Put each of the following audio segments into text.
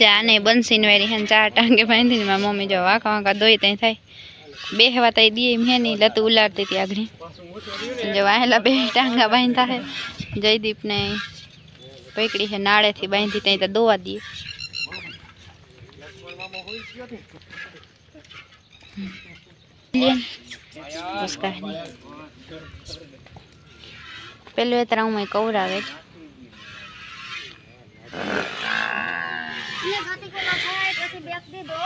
જાને બંસીન વેરી હે ચાર ટાંગે બાંધીને મારી મમ્મી જો વાંકા વાંકા દોઈ ત્યાં થાય. બે હવા તઈ દીએ એમ હે નહીં લતું ઉલાડતી હતી આગળ. જો વાહેલા બે ટાંગા બાંધતા હે. જયદીપને પકડી હે નાળેથી બાંધી ત્યાં તો દોવા દઈએ. લે બસ કાંઈ નહીં. પેલું એ તરહ હું કવરાવે છે એને ગાતી કોલા ખાય પછી બેક દીધો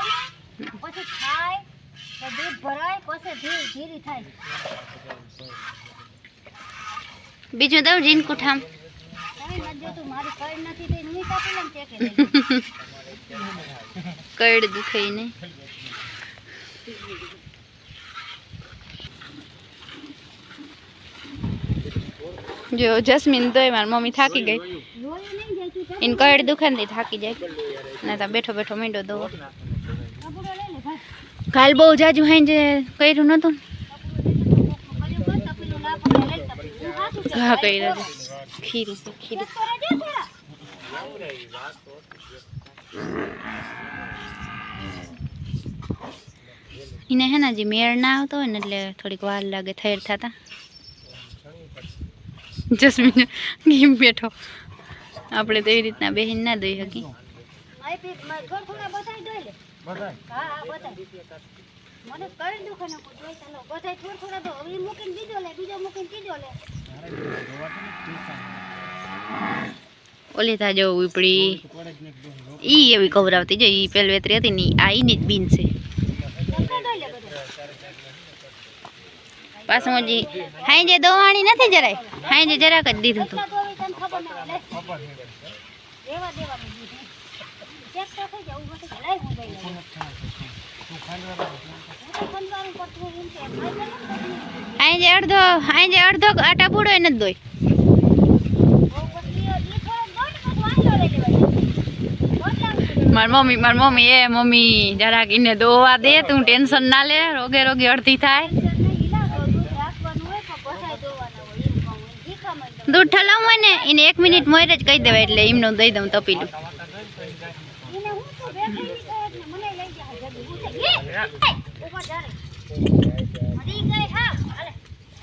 પછી ખાય તો દૂધ ભરાય પછી ધીરે ધીરે થાય બીજું દઉં જીન કુઠામ કઈ નથી જોતું મારી કઈ નથી થઈ હું કાપી લઉં તે કે કડ દુખે નહીં જો જસ્મીન તોય મારી મમ્મી થાકી ગઈ રોયું નહીં જાય તું એને કડ દુખે ને તી થાકી જાય ને તો બેઠો બેઠો મીંડો દો. કાલ બહુ જાજુ હાઈ જે કર્યું નતું ઘા ખીરી છે ખીરી. થોડા એને હે ને હજી મેળ ના આવતો હોય ને એટલે થોડીક વાર લાગે થેર થતા. જસ્મીન બેઠો. આપણે તો એવી રીતના બેહીન ના દઈ શકી પીક થોડા થોડા બધાય દોઈ લે. હા હા બધાય. મને કરી દુખે ને કોઈ જોઈ ચાલો બધાય થોડા થોડા તો હવે મૂકીને બીજો લે બીજો મૂકીને ત્રીજો લે. ઓલી થા જો ઉપડી. ઈ એવી કવરાવતી જો ઈ પેલવેતરી હતી ને આ ઈની જ બીન છે. પાછું હજી હાઈ જે દોવાણી નથી જરાય. હાઈ જે જરાક જ દીધું હતું દેવા દેવા ચેક તો થઈ જાય ઊભો થઈ જાય. હું દઈ લઉં હું તો ખંડવાનું પડતું એમ છે ખાઈ લે ને હાઈ જે અડધો અહીં જે અડધો આટા પૂડો એ નથી દોય. મારી મમ્મી મારી મમ્મી એ મમ્મી જરાક એને દોવા દે તું ટેન્શન ના લે રોગે રોગે અડધી થાય. દૂધ ઠલાવું હોય ને, એને એક મિનિટ મોર જ કહી દેવાય એટલે એમનું દઈ દઉં તપીલું.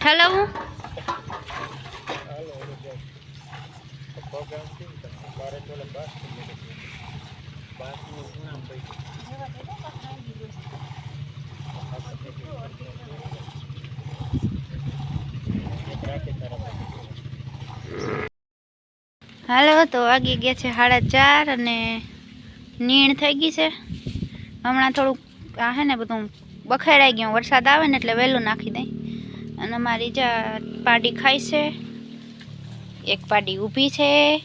ઠલાવું? હાલો, તો વાગી ગયા છે સાડા ચાર અને નીણ થઈ ગઈ છે. હમણાં થોડુંક આ હે ને બધું બખેડાઈ ગયું, વરસાદ આવે ને એટલે વહેલું નાખી દઈ. અને મારી જા પાડી ખાય છે. એક પાડી ઊભી છે.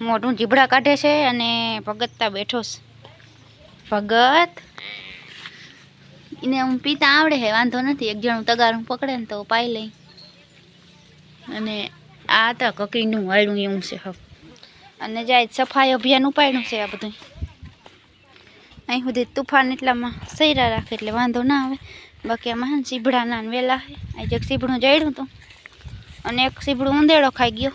મોઢું જીભડા કાઢે છે અને ભગતતા બેઠો છે. ભગત? એને હું પીતા આવડે છે વાંધો નથી. એક જણું તગારું પકડે ને તો પાઈ લઈ. અને આ તો કકડીનું વાળું એવું છે હવે. અને જાય સફાઈ અભિયાન ઉપાડ્યું છે આ બધું. અહીં સુધી તુફાન એટલામાં સૈરા રાખે એટલે વાંધો ના આવે. બાકી આમાં સીભડા ના વેલા આ એક સીભડું જડ્યું હતું. અને એક સીભડું ઉંદેડો ખાઈ ગયો.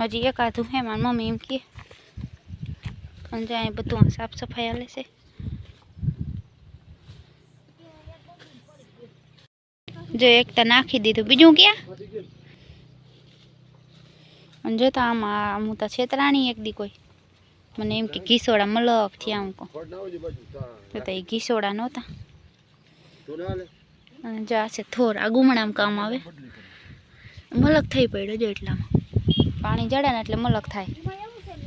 હજી એકાદું હે, મારી મમ્મી એમ કહે. અને જાય બધું સાફ સફાઈ હાલે છે. જો એક તો નાખી દીધું બીજું ક્યાં અને જો તો આમાં હું તો છેતરાણી એક દી કોઈ મને એમ કે ઘીસોડા મલક થયા આમ કહું તો તો એ ઘીસોડા નહોતા અને જો આ છે થોર આ ગુમણામ કામ આવે મલક થઈ પડ્યો જો એટલામાં પાણી જડે ને એટલે મલક થાય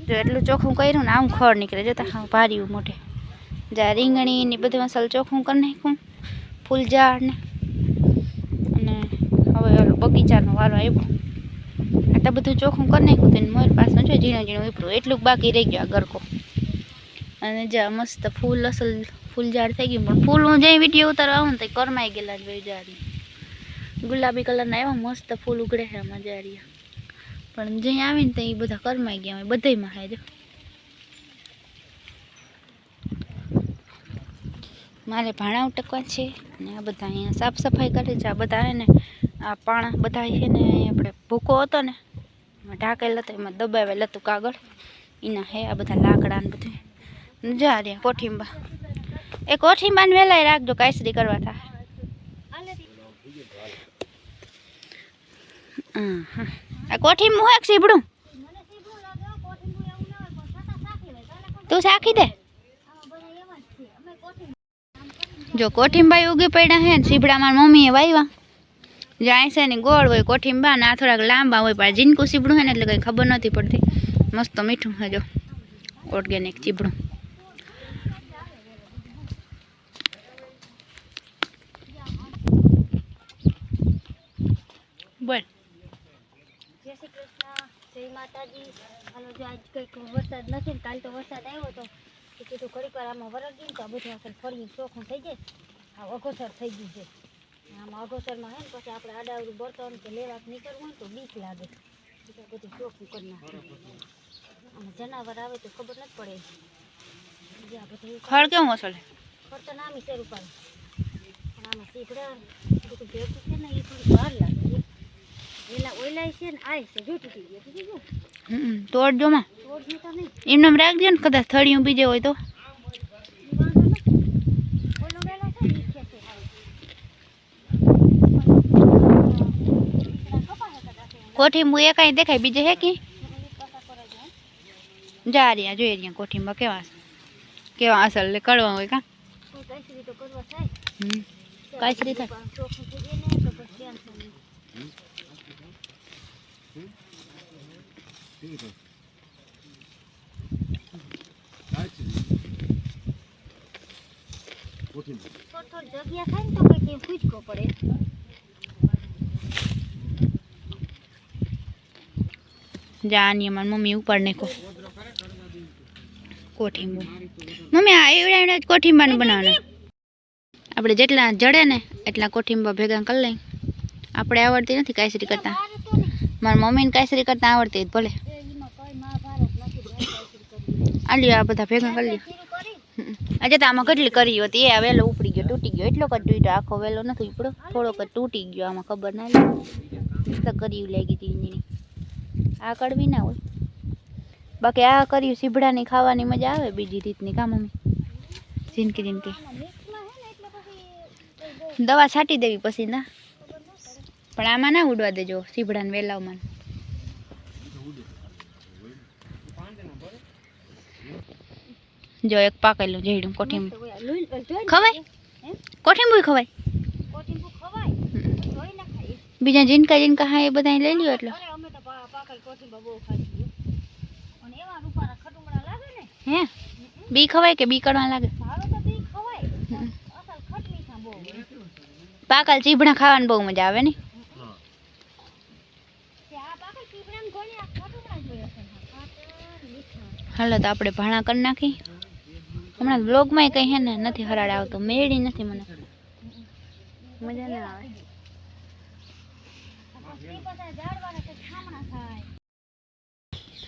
જો એટલું ચોખ્ખું કર્યું ને આમ ખડ નીકળે જોતા હા ભાર્યું મોઢે જા રીંગણી ને બધું મસાલ ચોખ્ખું કરી નાખ્યું ફૂલ ઝાડ ને અને હવે ઓલો બગીચાનો વારો આવ્યો આટલું બધું ચોખ્ખું કરી નાખ્યું તેને મોર પાછું જો ઝીણું ઝીણું ઉપરું એટલું બાકી રહી ગયું આ ગરકો અને જા મસ્ત ફૂલ, અસલ ફૂલ ઝાડ થઈ ગયું. પણ ફૂલ હું જઈ વીડિયો ઉતારવા આવું ને તો કરમાઈ ગયેલા જ ભાઈ ઝાડી. ગુલાબી કલરના એવા મસ્ત ફૂલ ઉગડે છે આમાં ઝાડિયા પણ જઈ આવીને તો એ બધા કરમાઈ ગયા હોય, બધાયમાં હે જો. મારે ભાણા ઉટકવા છે. અને આ બધા અહીંયા સાફ સફાઈ કરે છે. આ બધા હે ને આ પાણા બધા છે ને આપણે ભૂકો હતો ને એમાં ઢાંકેલ હતો એમાં દબાવેલ હતું કાગળ. એના હે આ બધા લાકડા ને બધું જા રે કોઠીંબા. એ કોઠીંબાને વેલાય રાખજો કાયસરી કરવા થાય હમ, હમ. આ કોઠીંબું હોય કે સીબડું? મને સીધું લાગે હો, કોઠીનું એવું ના હોય પણ છતાં સાકી લે તને કોણ તું સાખી દે. આમાં બધા એવા જ છે અમે કોઠી જો કોઠીંબાઈ ઉગી પડ્યા હે ને સીબડામાં મમ્મીએ વાવ્યા જાય છે ને ગોળ હોય કોઠીંબા ના થોડાક લાંબા હોય, પણ જીનકું ચીબડું હોય ને એટલે કંઈ ખબર નથી પડતી. મસ્ત મીઠું છે જો ઓર્ગેનિક ચીબડું. બોલ. જય શ્રી કૃષ્ણ, જય માતાજી. હાલો જો આજ કંઈક વરસાદ નથી ને કાલ તો વરસાદ આવ્યો તો તો કીધું ઘડીક આમાં વરસ આ બધું ફરી ચોખ્ખું થઈ જાય. આ અઘોસર થઈ ગયું છે. અઘોસરમાં હે ને પછી આપણે આડાવડું બળતણ કે લેવા નીકળવું હોય તો બીક લાગે. એટલે બધું ચોખ્ખું કરી નાખે આમાં જનાવર આવે તો ખબર નથી પડે. જે આ બધું ખડ કેવું અસલે ફરતા નામી શેર ઉપર પણ આમાં સીપડા બધું ભેગું છે ને એ વાર લાગે. એલા ઓયલા છે ને આય છે જો તૂટી ગયો. તૂટી ગયો હમ તોડજો માં. તો નહીં. એમને રાખજો ને કદાચ થળિયું બીજે હોય તો ઈ વાંધો નથી ઓલો વેલો છે ને ઈ ખેંચે હાવ. દીકરા કપાહે કદાચ એમ. કોઠીંબુ એ કાંઈ દેખાય બીજે હે કે ઈ પાછા કરે છે, હે. જા રહ્યા જોઈએ રહ્યા કોઠીંબા કેવા છે કેવા અસલ લે કડવા હોય કા કોઈ કાંઈ તો કરવા થાય હમ કાંઈ થાય પણ ચોખ્ખું થઈ જાય ને તો પછી ટેન્શન નહીં. થોડી થોડી જગ્યા થાય ને તો કંઈક એમ પૂચકો પડે જા આની અમારી મમ્મી ઉપર નાખો. કોઠીંબુ. મમ્મી, આ એવડા એવડા કોઠીંબાનું બનાવવાનું. આપણે જેટલા જડે ને એટલા કોઠીંબા ભેગા કરી લઈ. આપણે આવડતી નથી કાયસરી કરતા. મારે મમ્મીને કાયસરી કરતા આવડતી જ ભલે. આલ્યો આ બધા ભેગા કરી લ્યો. આજે તો આમાં કેટલી કરી હતી? એ વહેલો ઉપડી ગયો, તૂટી ગયો. એટલો કદ તૂટ્યો, આખો વેલો નથી ઉપડ્યો. થોડોક તૂટી ગયો, આમાં ખબર ના કરી લાગી હતી આ કડવી ના હોય. બાકી આ કર્યું સીભડાની ખાવાની મજા આવે બીજી રીતની કા મમ્મી? જિંદગી જિંદગી. દવા છાંટી દેવી પછી ના? પણ આમાં ના ઉડવા દેજો સીભડાને વેલાવમાં. જો એક પાકેલું જેડું કોઠીંબુ ખવાય? કોઠીંબુ ખવાય? બીજા જીનકા જીનકા હા એ બધા લઈ લ્યો એટલે. હે. બી ખવાય કે બી કડવા લાગે? ભાવે તો બી ખવાય. હમ. અસલ ખટ મીઠા બહુ. પાકલ ચીભડા ખાવાની બહુ મજા આવે ને? તે આ પાકલ પીપળામાં ઘણી આ ખટુંગડા જ હોય અસલ હા. ખાટા મીઠા. હાલો તો આપણે ભાણા કરી નાખી. હમણાં બ્લોગમાં કંઈ હે ને નથી હરાડ આવતો. મેળી નથી મને. મજા ના આવે પછી પાછા ઝાડવાના તે ઠામણા થાય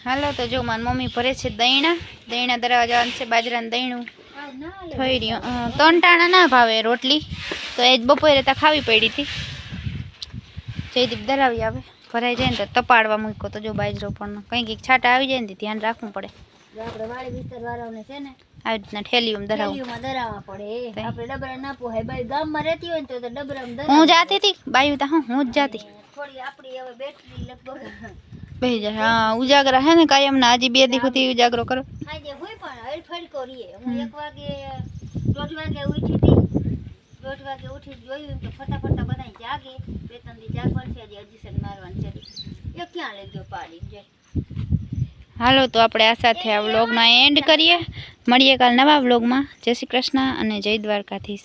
હાલો તો જો મારી મમ્મી ભરે છે દહીણા દહીણા દરવા જવાનું છે બાજરાનું ના થઈ રહ્યું. ત્રણ ટાણા ના ભાવે રોટલી. તો એ જ બપોરે તો ખાવી પડી હતી. જયદીપ દરાવી આવે. ભરાઈ જાય ને તો તપાડવા મૂક્યો તો જો બાજરો પણ કંઈક કંઈક છાંટા આવી જાય ને ધ્યાન રાખવું પડે. હું જાતી હતી? બાયું તા હું હું જ જાતી. થોડી આપણી હવે બેટરી લગભગ બે હજાર હા ઉજાગરા હે ને કાયમ ના હજી બે દી સુધી ઉજાગરો કરો. આજે હોય પણ હલફડકો કરીએ. હું એક વાગે દોઢ વાગે ઉઠી હતી. દોઢ વાગે ઉઠી જોયું તો ફટાફટ બધા જાગે. બે ત્રણ દી જાગવાનું છે આજે અજીસન મારવાનું છે. એ ક્યાં લઈ ગયો પાડી જાય. હાલો તો આપણે આ સાથે આ વ્લોગનો એન્ડ કરીએ. મળીએ કાલ નવા વ્લોગમાં. જય શ્રી કૃષ્ણ અને જય દ્વારકાધીશ.